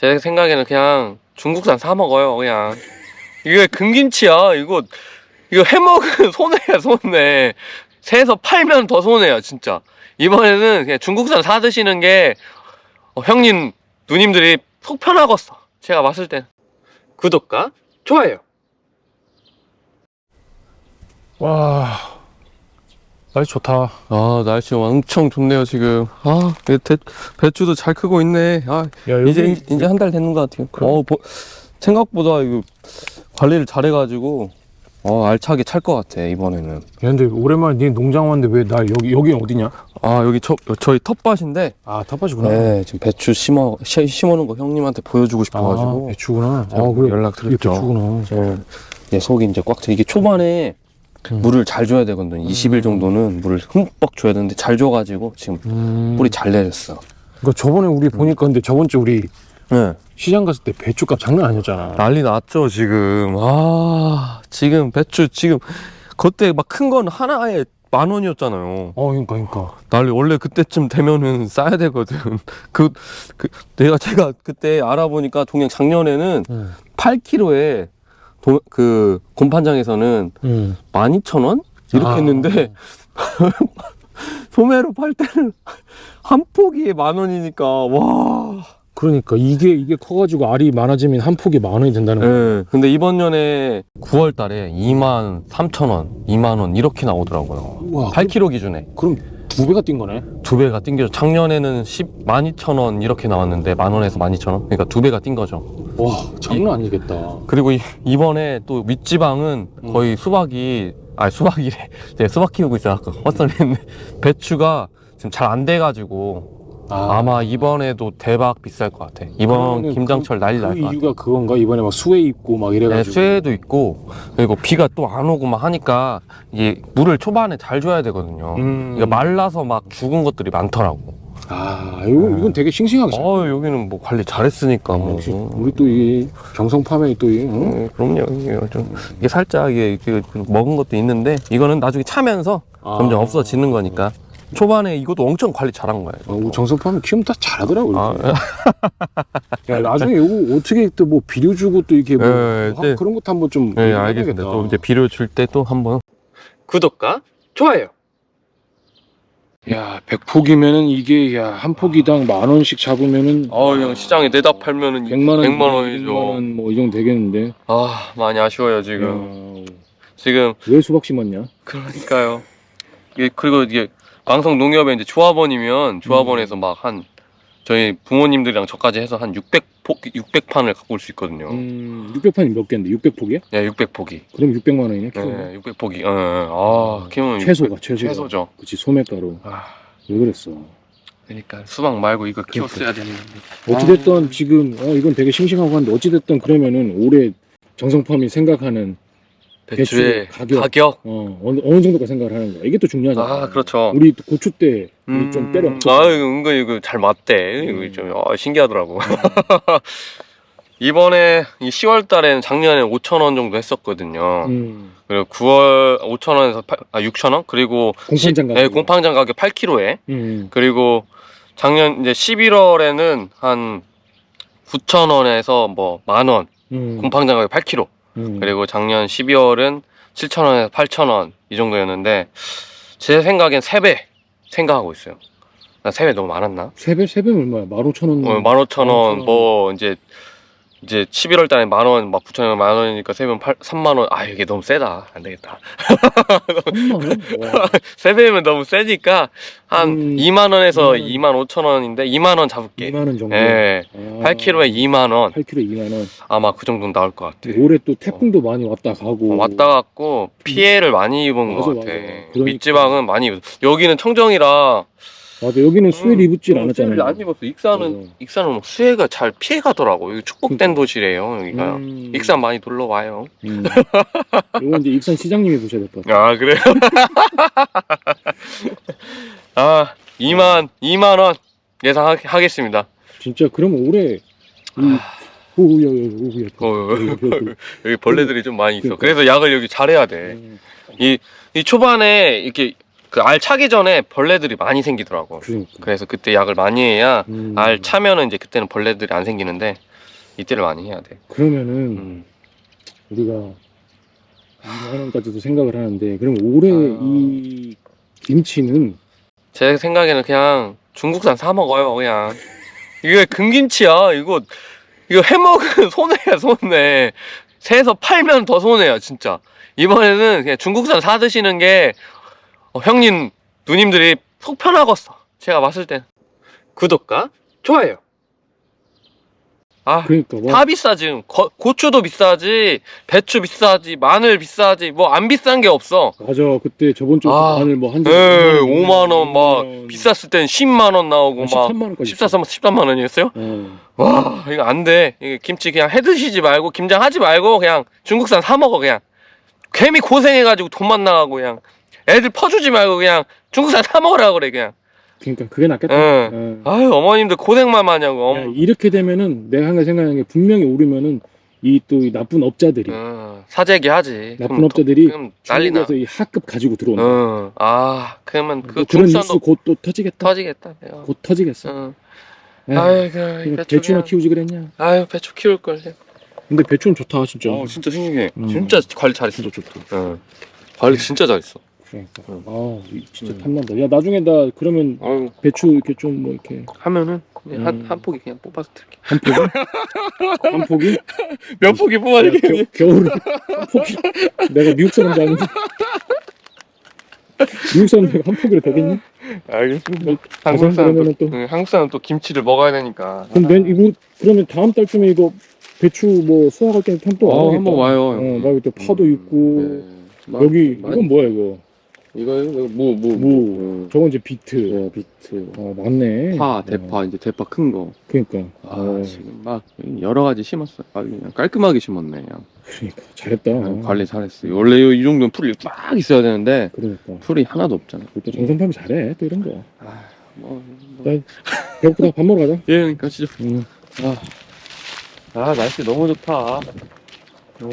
제 생각에는 그냥 중국산 사 먹어요 그냥. 이게 금김치야 이거. 이거 해먹은 손해야 손해. 새에서 팔면 더 손해야 진짜. 이번에는 그냥 중국산 사 드시는 게 어, 형님 누님들이 속 편하겠어. 제가 봤을 땐 구독과 좋아요. 와 날씨 좋다 아 날씨 엄청 좋네요 지금 아 배, 배추도 잘 크고 있네 아야 이제 이제 한 달 되는 것 같아요. 어, 뭐, 생각보다 이거 관리를 잘해가지고 어 알차게 찰 것 같아 이번에는. 야, 근데 오랜만에 네 농장 왔는데 왜 나 여기 여기 어디냐? 아 여기 저 저희 텃밭인데 아 텃밭이구나 네 지금 배추 심어 시, 심어놓은 거 형님한테 보여주고 아 싶어가지고 배추구나 제가 아 그래 연락 이게 드렸죠. 배추구나 저 이제 속이 이제 꽉 차. 이게 초반에 음. 물을 잘 줘야 되거든. 20일 정도는 물을 흠뻑 줘야 되는데 잘 줘가지고 지금 음. 뿌리 잘 내렸어. 그러니까 저번에 우리 보니까 근데 저번 주 우리 네. 시장 갔을 때 배추값 장난 아니었잖아 난리 났죠 지금 아 지금 배추 지금 그때 막 큰 건 하나에 만 원이었잖아요 어 그러니까 그러니까 난리 원래 그때쯤 되면은 싸야 되거든 그, 그 내가 제가 그때 알아보니까 동양 작년에는 음. 8kg에 도, 그 곰판장에서는 음. 12,000원 이렇게 아. 했는데 소매로 팔 때는 한 포기에 만 원이니까 와 그러니까 이게 이게 커가지고 알이 많아지면 한 폭이 만 원이 된다는 거야 네, 근데 이번 년에 9월 달에 2만 3천 원, 2만 원 이렇게 나오더라고요. 우와 8kg 기준에 그럼 두 배가 뛴 거네 두 배가 뛴 거죠. 작년에는 10, 12,000원 이렇게 나왔는데 만 원에서 12,000원. 그러니까 두 배가 뛴 거죠. 와 장난 아니겠다 그리고 이, 이번에 또 윗지방은 음. 거의 수박이 아 수박이래. 제 수박 키우고 있어 아까 헛소리했네. 배추가 지금 잘 안 돼가지고 아 마 이번에도 대박 비쌀 것 같아. 이번 그러면은 김장철 난리 그날것 같아. 이유가 그건가 이번에 막 수해 있고 막 네, 이래가지고 쇠도 있고 그리고 비가 또 안 오고 막 하니까 이게 물을 초반에 잘 줘야 되거든요. 음. 이게 말라서 막 죽은 것들이 많더라고. 아 이건, 이건 되게 싱싱하게 잘 어 여기는 뭐 관리 잘했으니까 뭐. 역시 우리 또 이 경성 파면이 또 이, 어? 음, 그럼요. 이게 좀 이게 살짝 이게 그- 그 먹은 것도 있는데 이거는 나중에 차면서 아. 점점 없어지는 거니까 초반에 이것도 엄청 관리 잘한 거예요. 어, 정성파면 키우면 다 잘하더라고. 아, 이렇게. 야, 나중에 이거 어떻게 또 뭐 비료 주고 또 이렇게 뭐 네, 하- 네. 그런 것도 한번 좀. 네, 해야겠다. 알겠습니다. 또 이제 비료 줄 때 또 한번 구독과 좋아요. 야, 100폭이면은 이게 야, 한 폭이당 만 원씩 잡으면은 어우 형 시장에 내다 팔면은 100만 원, 100만 원이죠. 100만 원 뭐이 정도 되겠는데. 아 많이 아쉬워요 지금. 야, 지금 왜 수박 심었냐? 그러니까요. 이게 그리고 이게 광성 농협에 이제 조합원이면 조합원에서 음. 막한 저희 부모님들이랑 저까지 해서 한 600폭 600판을 갖고 올 수 있거든요. 음, 600판이 몇 개인데? 600폭이야? 네, 600폭이. 그럼 600만 원이네. 키로. 네, 600폭이. 어, 어, 아, 키우면 최소가 600 최소가. 최소죠. 그치 소매가루. 아, 왜 그랬어? 그러니까 수박 말고 이거 키웠어야 되는데. 어찌됐든 지금 어 이건 되게 싱싱하고 한데 어찌됐든 그러면은 올해 정성팜이 생각하는 배추의 가격. 가격. 어 어느, 어느 정도가 생각을 하는 거야. 이게 또 중요하잖아. 아, 그렇죠. 우리 또 고추 때 음, 좀 때려. 아, 이거 은근 이거 잘 맞대. 음. 이거 좀 아, 신기하더라고. 이번에 이 10월 달에는 작년에 5천 원 정도 했었거든요. 음. 그리고 9월 5천 원에서 8, 아 6천 원 그리고 공판장 시- 가격. 네, 공판장 가격 8kg에 음. 그리고 작년 이제 11월에는 한 9천 원에서 뭐 만 원 음. 공판장 가격 8kg 음. 그리고 작년 12월은 7천 원에서 8천 원이 정도였는데 제 생각엔 3배 생각하고 있어요. 나 3배 너무 많았나? 세배 세배면 얼마야? 15,000원. 어, 15,000원 15,000원. 뭐 이제 이제 11월 달에 만 원, 막 9,000원, 만 원이니까 세면 8, 3만 원. 아, 이게 너무 세다. 안 되겠다. 3만 원? 와. 세 배면 너무 세니까 한 음, 2만 원에서 2만 2만 5천 원인데 2만 원 잡을게. 2만 원 정도. 예. 아. 8kg에 2만 원. 8kg 2만 원. 아마 그 정도는 나올 것 같아. 올해 또 태풍도 많이 왔다 가고. 어, 왔다 갔고 피해를 많이 입은 맞아, 것 같아. 맞아. 그러니까. 밑지방은 많이 입었어. 여기는 청정이라 맞아. 여기는 수혜를 입었질 어, 않았잖아요. 수해를 안 입었어. 익산은 맞아. 익산은 뭐 수해가 잘 피해 가더라고. 여기 축복된 그러니까. 도시래요. 여기가. 음. 익산 많이 놀러 와요. 음. 이거 이제 익산 시장님이 보셔야 될 것 같아요. 아 그래요? 아 2만 2만 원 예상하겠습니다. 진짜 그러면 올해 이 오우야 오우야 아. 어, 여기 벌레들이 좀 많이 있어. 그러니까. 그래서 약을 여기 잘해야 돼. 음. 이, 이 초반에 이렇게 그 알 차기 전에 벌레들이 많이 생기더라고. 그러니까. 그래서 그때 약을 많이 해야 음. 알 차면은 이제 그때는 벌레들이 안 생기는데 이때를 많이 해야 돼. 그러면은 음. 우리가 2만 원까지도 생각을 하는데 그럼 올해 아. 이 김치는 제 생각에는 그냥 중국산 사 먹어요. 그냥 이게 금김치야. 이거 이거 해먹은 손해야 손해. 새에서 팔면 더 손해야 진짜. 이번에는 그냥 중국산 사 드시는 게 어, 형님 누님들이 속 편하겠어. 제가 봤을 땐 구독과 좋아요. 아 그러니까 와, 다 비싸 지금 거- 고추도 비싸지 배추 비싸지 마늘 비싸지 뭐 안 비싼 게 없어. 맞아. 그때 저번 주에 아, 마늘 뭐한 에 5만 원 막 비쌌을 땐 10만 원 나오고 막 13만 원까지 14, 13만 원이었어요? 어. 와 이거 안돼. 김치 그냥 해 드시지 말고 김장 하지 말고 그냥 중국산 사 먹어 그냥. 괜히 고생해가지고 돈만 나가고 그냥 애들 퍼주지 말고 그냥 중국산 사 먹으라 그래 그냥 그러니까 그게 낫겠다 응. 어. 아유 어머님들 고생만 하냐고 야. 이렇게 되면은 내가 항상 생각하는 게 분명히 오르면은 이또이 나쁜 업자들이 응, 사재기 하지 나쁜 그럼 업자들이 또- 그럼 난리 나 중국에서 이 학급 가지고 들어온다 응. 아 그러면 그 뭐 그런 뉴스 중국산도 곧 또 터지겠다 터지겠다 내가 곧 터지겠어 응. 아이고 그냥 이 배추 배추나 그냥- 키우지 그랬냐 아유 배추 키울 걸 근데 배추는 좋다 진짜 어 진짜 싱싱해 음. 진짜 관리 잘했어 진짜 좋다 응. 관리 진짜 잘했어 그러니까. 응. 아 이- 진짜 응. 탐난다. 야 나중에 나 그러면 아유. 배추 이렇게 좀 뭐 이렇게 하면은? 그냥 한, 음. 한 포기 그냥 뽑아서 드릴게 한 포기? 한 포기? 몇 포기 야, 겨, 겨울에 한 포기? 내가 미국 사람 줄 아는데? 미국 사람들 한 포기를 되겠니? 알겠습니다. 가서 한국 사람은 그러면은 또, 또- 응, 한국 사람은 또 김치를 먹어야 되니까. 그럼 맨 이거 그러면 다음 달쯤에 이거 배추 뭐 수확할 때또 어, 한번 와요. 어, 막 이때 파도 음, 있고. 네. 여기 마- 이건 뭐야 이거? 이거요? 이거 무, 무, 무. 저건 이제 비트. 예, 비트. 어 맞네. 파, 어, 대파, 이제 대파 큰 거. 그러니까. 아, 어, 지금 막 여러 가지 심었어요. 아, 그냥 깔끔하게 심었네. 그냥. 그러니까 잘했다. 그냥 관리 잘했어요. 원래 이 정도면 풀이 쫙 있어야 되는데 그러니까. 풀이 하나도 없잖아. 또 정선 파면 잘해 또 이런 거. 아, 뭐, 뭐. 나- 배고프다 밥 먹으러 가자. 예, 그러니까 진짜 응. 아 날씨 너무 좋다 응.